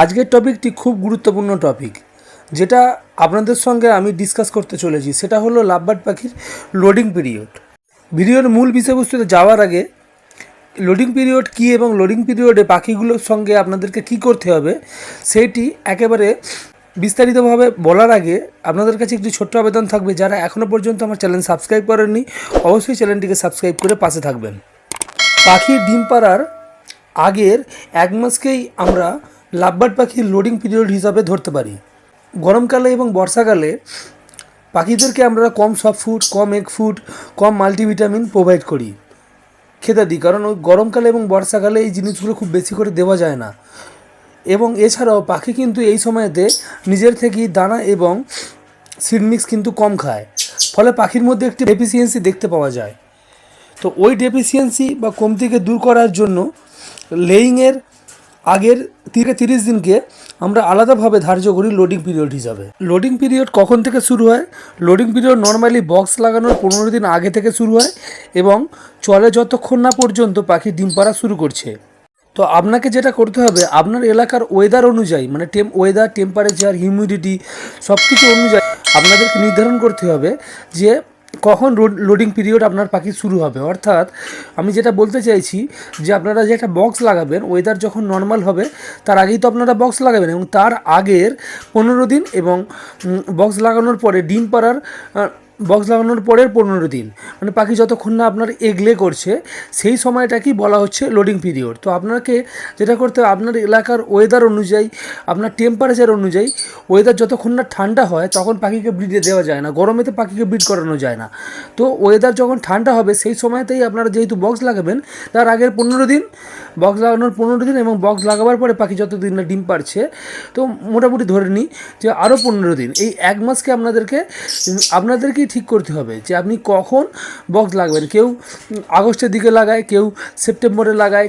আজকের টপিকটি খুব গুরুত্বপূর্ণ টপিক যেটা আপনাদের সঙ্গে আমি ডিসকাস করতে চলেছি। সেটা হলো লাভবার্ড পাখির লোডিং পিরিয়ড ভিডিওর মূল বিষয়বস্তুতে যাওয়ার আগে লোডিং পিরিয়ড কী এবং লোডিং পিরিয়ডে পাখিগুলোর সঙ্গে আপনাদেরকে কী করতে হবে, সেটি একেবারে বিস্তারিতভাবে বলার আগে আপনাদের কাছে একটি ছোট্ট আবেদন থাকবে যারা এখনও পর্যন্ত আমার চ্যানেল সাবস্ক্রাইব করেননি, অবশ্যই চ্যানেলটিকে সাবস্ক্রাইব করে পাশে থাকবেন। পাখির ডিম পাড়ার আগের এক মাসকেই আমরা লাভবার্ড পাখির লোডিং পিরিয়ড হিসাবে ধরতে পারি। গরমকালে এবং বর্ষাকালে পাখিদেরকে আমরা কম সফট ফুড কম এগ ফুড কম মাল্টিভিটামিন প্রোভাইড করি। খেতে দিই, কারণ ওই গরমকালে এবং বর্ষাকালে এই জিনিসগুলো খুব বেশি করে দেওয়া যায় না। এবং এছাড়াও পাখি কিন্তু এই সময়তে নিজের থেকেই দানা এবং সিড মিক্স কিন্তু কম খায়। ফলে পাখির মধ্যে একটি ডেফিসিয়েন্সি দেখতে পাওয়া যায়। তো ওই ডেফিসিয়েন্সি বা কমতিকে দূর করার জন্য লেইংয়ের আগের থেকে তিরিশ দিনকে আমরা আলাদাভাবে ধার্য করি লোডিং পিরিয়ড হিসাবে। লোডিং পিরিয়ড কখন থেকে শুরু হয়? লোডিং পিরিয়ড নর্মালি বক্স লাগানোর পনেরো দিন আগে থেকে শুরু হয় এবং চলে যতক্ষণ না পর্যন্ত পাখি ডিম পাড়া শুরু করছে। তো আপনাকে যেটা করতে হবে, আপনার এলাকার ওয়েদার অনুযায়ী মানে টেম ওয়েদার টেম্পারেচার হিউমিডিটি সব কিছু অনুযায়ী আপনাদেরকে নির্ধারণ করতে হবে যে কখন লোডিং পিরিয়ড আপনার পাখি শুরু হবে? অর্থাৎ আমি যেটা বলতে চাইছি যে আপনারা যে একটা বক্স লাগাবেন ওয়েদার যখন নর্মাল হবে, তার আগেই তো আপনারা বক্স লাগাবেন এবং তার আগের পনেরো দিন এবং বক্স লাগানোর পরে ডিম পাড়ার বক্স লাগানোর পরের পনেরো দিন। মানে পাখি যতক্ষণ না আপনার এগলে করছে, সেই সময়টাকেই বলা হচ্ছে লোডিং পিরিয়ড তো আপনাকে যেটা করতে হবে, আপনার এলাকার ওয়েদার অনুযায়ী, আপনার টেম্পারেচার অনুযায়ী ওয়েদার যতক্ষণ না ঠান্ডা হয়, তখন পাখিকে ব্রিডে দেওয়া যায় না। গরমেতে পাখিকে ব্রিড করানো যায় না। তো ওয়েদার যখন ঠান্ডা হবে, সেই সময়তেই আপনারা যেহেতু বক্স লাগাবেন, তার আগের পনেরো দিন বক্স লাগানোর পনেরো দিন এবং বক্স লাগাবার পরে পাখি যতদিন না ডিম পারছে, তো মোটামুটি ধরে নিই যে আরও পনেরো দিন। এই এক মাসকে আপনাদেরকে আপনাদেরকে আপনাদেরকেই ঠিক করতে হবে যে আপনি কখন বক্স লাগবেন। কেউ আগস্টের দিকে লাগায়, কেউ সেপ্টেম্বরে লাগায়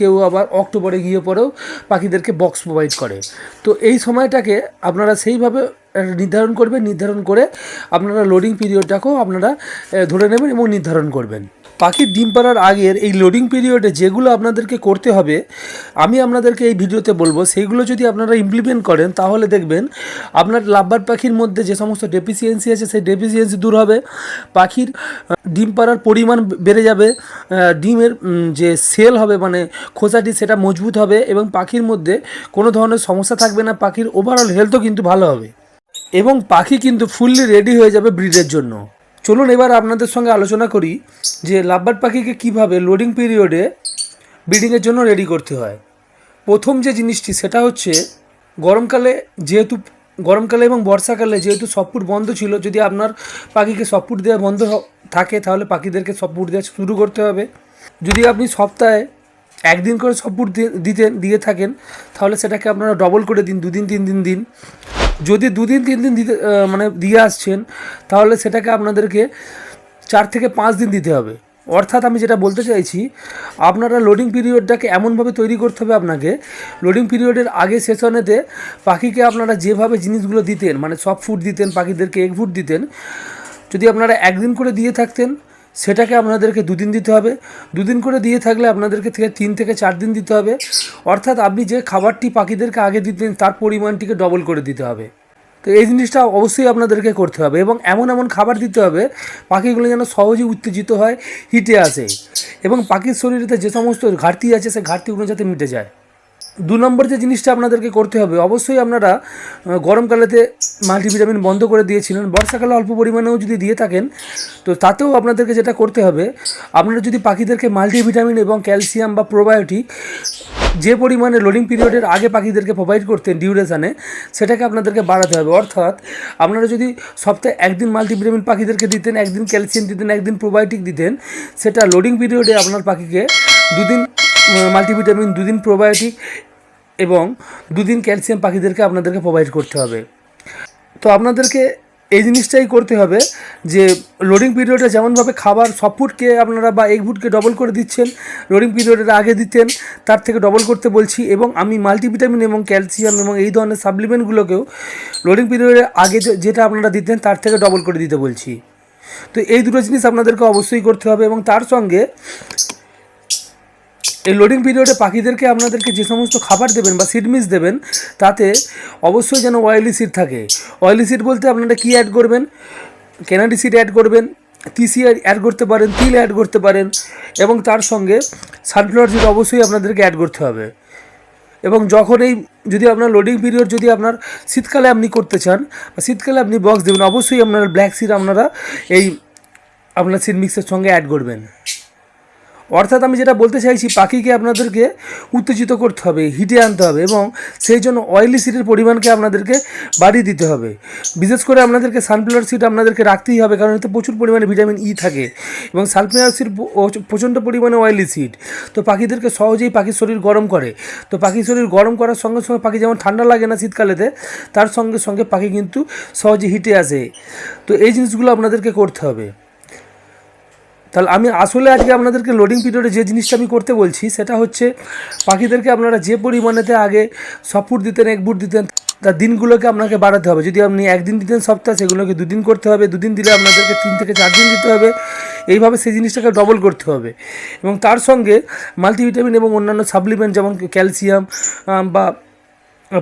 কেউ আবার অক্টোবরে গিয়ে পরেও পাখিদেরকে বক্স প্রোভাইড করে। তো এই সময়টাকে আপনারা সেইভাবে নির্ধারণ করবেন, নির্ধারণ করে আপনারা লোডিং পিরিয়ডটাকেও আপনারা ধরে নেবেন এবং নির্ধারণ করবেন। পাখির ডিম পাড়ার আগের এই লোডিং পিরিয়ডে যেগুলো আপনাদেরকে করতে হবে, আমি আপনাদেরকে এই ভিডিওতে বলব সেইগুলো যদি আপনারা ইমপ্লিমেন্ট করেন, তাহলে দেখবেন আপনার লাভবার পাখির মধ্যে যে সমস্ত ডেফিসিয়েন্সি আছে, সেই ডেফিসিয়েন্সি দূর হবে। পাখির ডিম পাড়ার পরিমাণ বেড়ে যাবে ডিমের যে সেল হবে মানে খোসাটি সেটা মজবুত হবে এবং পাখির মধ্যে কোনো ধরনের সমস্যা থাকবে না, পাখির ওভারঅল হেলথও কিন্তু ভালো হবে। এবং পাখি কিন্তু ফুললি রেডি হয়ে যাবে ব্রিডের জন্য। চলুন এবার আপনাদের সঙ্গে আলোচনা করি যে লাভবার্ড পাখিকে কীভাবে লোডিং পিরিয়ডে ব্রিডিংয়ের জন্য রেডি করতে হয়। প্রথম যে জিনিসটি, সেটা হচ্ছে গরমকালে যেহেতু, গরমকালে এবং বর্ষাকালে যেহেতু সফটফুড বন্ধ ছিল, যদি আপনার পাখিকে সফটফুড দেওয়া বন্ধ থাকে, তাহলে পাখিদেরকে সফটফুড দেওয়া শুরু করতে হবে। যদি আপনি সপ্তাহে একদিন করে সফটফুড দিতেন, দিয়ে থাকেন, তাহলে সেটাকে আপনারা ডবল করে দিন, দুদিন, তিন দিন দিন। যদি দুদিন, তিন দিন দিতে মানে দিয়ে আসছেন, তাহলে সেটাকে আপনাদেরকে চার থেকে পাঁচ দিন দিতে হবে। অর্থাৎ আমি যেটা বলতে চাইছি, আপনারা লোডিং পিরিয়ডটাকে এমনভাবে তৈরি করতে হবে আপনাকে লোডিং পিরিয়ডের আগে সেশনেতে পাখিকে আপনারা যেভাবে জিনিসগুলো দিতেন মানে সব ফুড দিতেন, পাখিদেরকে এগ ফুড দিতেন, যদি আপনারা একদিন করে দিয়ে থাকতেন সেটাকে আপনাদেরকে দুদিন দিতে হবে। দুদিন করে দিয়ে থাকলে আপনাদেরকে থেকে তিন থেকে চার দিন দিতে হবে। অর্থাৎ আপনি যে খাবারটি পাখিদেরকে আগে দিতেন, তার পরিমাণটিকে ডবল করে দিতে হবে। তো এই জিনিসটা অবশ্যই আপনাদেরকে করতে হবে এবং এমন এমন খাবার দিতে হবে, পাখিগুলো যেন সহজেই উত্তেজিত হয়, হিটে আসে এবং পাখির শরীরেতে যে সমস্ত ঘাটতি আছে, সেই ঘাটতিগুলো যাতে মিটে যায়। দু নম্বর যে জিনিসটা আপনাদেরকে করতে হবে, অবশ্যই আপনারা গরমকালেতে মাল্টিভিটামিন বন্ধ করে দিয়েছিলেন। বর্ষাকালে অল্প পরিমাণেও যদি দিয়ে থাকেন, তো তাতেও আপনাদেরকে যেটা করতে হবে, আপনারা যদি পাখিদেরকে মাল্টিভিটামিন এবং ক্যালসিয়াম বা প্রোবায়োটিক যে পরিমাণে লোডিং পিরিয়ডের আগে পাখিদেরকে প্রোভাইড করতেন ডিউরেশানে সেটাকে আপনাদেরকে বাড়াতে হবে। অর্থাৎ আপনারা যদি সপ্তাহে একদিন মাল্টিভিটামিন পাখিদেরকে দিতেন, একদিন ক্যালসিয়াম দিতেন, একদিন প্রোবায়োটিক দিতেন, সেটা লোডিং পিরিয়ডে আপনার পাখিকে দুদিন মাল্টিভিটামিন, দুদিন প্রোবায়োটিক এবং দুদিন ক্যালসিয়াম পাখিদেরকে আপনাদেরকে প্রোভাইড করতে হবে। তো আপনাদেরকে এই জিনিসটাই করতে হবে যে লোডিং পিরিয়ডে যেমনভাবে খাবার সব ফুডকে আপনারা বা এগ ফুডকে ডবল করে দিচ্ছেন লোডিং পিরিয়ডের আগে দিতেন, তার থেকে ডবল করতে বলছি এবং আমি মাল্টিভিটামিন এবং ক্যালসিয়াম এবং এই ধরনের সাপ্লিমেন্টগুলোকেও লোডিং পিরিয়ডের আগে যেটা আপনারা দিতেন, তার থেকে ডবল করে দিতে বলছি। তো এই দুটো জিনিস আপনাদেরকে অবশ্যই করতে হবে এবং তার সঙ্গে এই লোডিং পিরিয়ডে পাখিদেরকে আপনাদেরকে যে সমস্ত খাবার দেবেন বা সিড মিক্স দেবেন, তাতে অবশ্যই যেন অয়েলি সিড থাকে। অয়েলি সিড বলতে আপনারা কী অ্যাড করবেন? কেনাডি সিড অ্যাড করবেন তিসি অ্যাড করতে পারেন, তিল অ্যাড করতে পারেন, এবং তার সঙ্গে সানফ্লাওয়ার সিড অবশ্যই আপনাদেরকে অ্যাড করতে হবে। এবং যখন এই যদি আপনার লোডিং পিরিয়ড যদি আপনার শীতকালে আপনি করতে চান, বা শীতকালে আপনি বক্স দেবেন, অবশ্যই আপনারা ব্ল্যাক সিড আপনারা এই আপনার সিড মিক্সের সঙ্গে অ্যাড করবেন। অর্থাৎ আমি যেটা বলতে চাইছি, পাখিকে আপনাদেরকে উত্তেজিত করতে হবে, হিটে আনতে হবে এবং সেই জন্য অয়েলি সিডের পরিমাণকে আপনাদেরকে বাড়িয়ে দিতে হবে। বিশেষ করে আপনাদেরকে সানফ্লাওয়ার সিড আপনাদেরকে রাখতেই হবে, কারণ এতে প্রচুর পরিমাণে ভিটামিন ই থাকে এবং সানফ্লাওয়ার সিড প্রচণ্ড পরিমাণে অয়েলি সিড তো পাখিদেরকে সহজেই পাখির শরীর গরম করে। তো পাখির শরীর গরম করার সঙ্গে সঙ্গে পাখি যেমন ঠান্ডা লাগে না শীতকালেতে, তার সঙ্গে সঙ্গে পাখি কিন্তু সহজে হিটে আসে। তো এই জিনিসগুলো আপনাদেরকে করতে হবে। তাহলে আমি আসলে আজকে আপনাদেরকে লোডিং পিরিয়ডে যে জিনিসটা আমি করতে বলছি, সেটা হচ্ছে পাখিদেরকে আপনারা যে পরিমাণেতে আগে ছ ফুট দিতেন, এক ফুট দিতেন, তার দিনগুলোকে আপনাকে বাড়াতে হবে। যদি আপনি একদিন দিতেন সপ্তাহ, সেগুলোকে দুদিন করতে হবে। দুদিন দিলে আপনাদেরকে তিন থেকে চার দিন দিতে হবে। এইভাবে সেই জিনিসটাকে ডবল করতে হবে। এবং তার সঙ্গে মাল্টিভিটামিন এবং অন্যান্য সাপ্লিমেন্ট যেমন ক্যালসিয়াম বা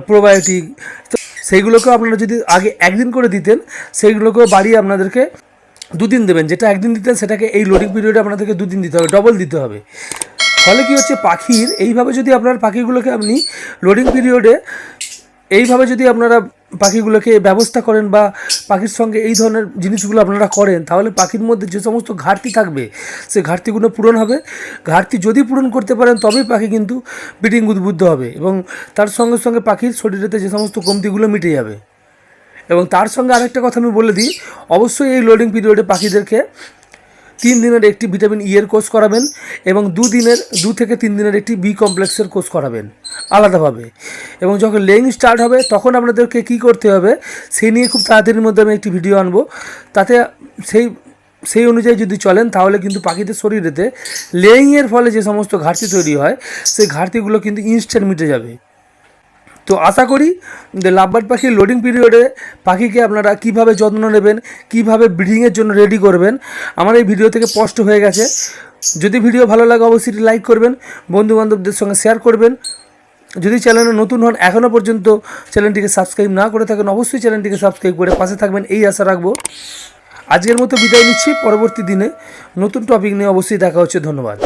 প্রোবায়োটিক সেইগুলোকেও আপনারা যদি আগে একদিন করে দিতেন, সেইগুলোকেও বাড়িয়ে আপনাদেরকে দুদিন দেবেন, যেটা একদিন দিতেন সেটাকে এই লোডিং পিরিয়ডে আপনাদেরকে দুদিন দিতে হবে ডবল দিতে হবে। ফলে কি হচ্ছে, পাখির, এইভাবে যদি আপনার পাখিগুলোকে আপনি লোডিং পিরিয়ডে এইভাবে যদি আপনারা পাখিগুলোকে ব্যবস্থা করেন বা পাখির সঙ্গে এই ধরনের জিনিসগুলো আপনারা করেন, তাহলে পাখির মধ্যে যে সমস্ত ঘাটতি থাকবে, সে ঘাটতিগুলো পূরণ হবে। ঘাটতি যদি পূরণ করতে পারেন, তবেই পাখি কিন্তু ব্রিডিং উদ্বুদ্ধ হবে এবং তার সঙ্গে সঙ্গে পাখির শরীরেতে যে সমস্ত কমতিগুলো মিটে যাবে। এবং তার সঙ্গে আরেকটা কথা আমি বলে দিই, অবশ্যই এই লোডিং পিরিয়ডে পাখিদেরকে তিন দিনের একটি ভিটামিন ই এর কোর্স করাবেন এবং দু দিনের, দু থেকে তিন দিনের একটি বি কমপ্লেক্সের কোর্স করাবেন আলাদাভাবে। এবং যখন লেইং স্টার্ট হবে, তখন আপনাদেরকে কী করতে হবে, সেই নিয়ে খুব তাড়াতাড়ির মধ্যে আমি একটি ভিডিও আনব। তাতে সেই সেই অনুযায়ী যদি চলেন, তাহলে কিন্তু পাখিদের শরীরেতে লেইংয়ের ফলে যে সমস্ত ঘাটতি তৈরি হয়, সেই ঘাটতিগুলো কিন্তু ইনস্ট্যান্ট মিটে যাবে। তো আশা করি যে লাভবার্ড পাখির লোডিং পিরিয়ডে পাখিকে আপনারা কীভাবে যত্ন নেবেন, কীভাবে ব্রিডিংয়ের জন্য রেডি করবেন, আমার এই ভিডিও থেকে স্পষ্ট হয়ে গেছে। যদি ভিডিও ভালো লাগে, অবশ্যই লাইক করবেন বন্ধু বান্ধবদের সঙ্গে শেয়ার করবেন। যদি চ্যানেলে নতুন হন এখনও পর্যন্ত চ্যানেলটিকে সাবস্ক্রাইব না করে থাকেন, অবশ্যই চ্যানেলটিকে সাবস্ক্রাইব করে পাশে থাকবেন, এই আশা রাখব। আজকের মতো বিদায় নিচ্ছি, পরবর্তী দিনে নতুন টপিক নিয়ে অবশ্যই দেখা হচ্ছে, ধন্যবাদ।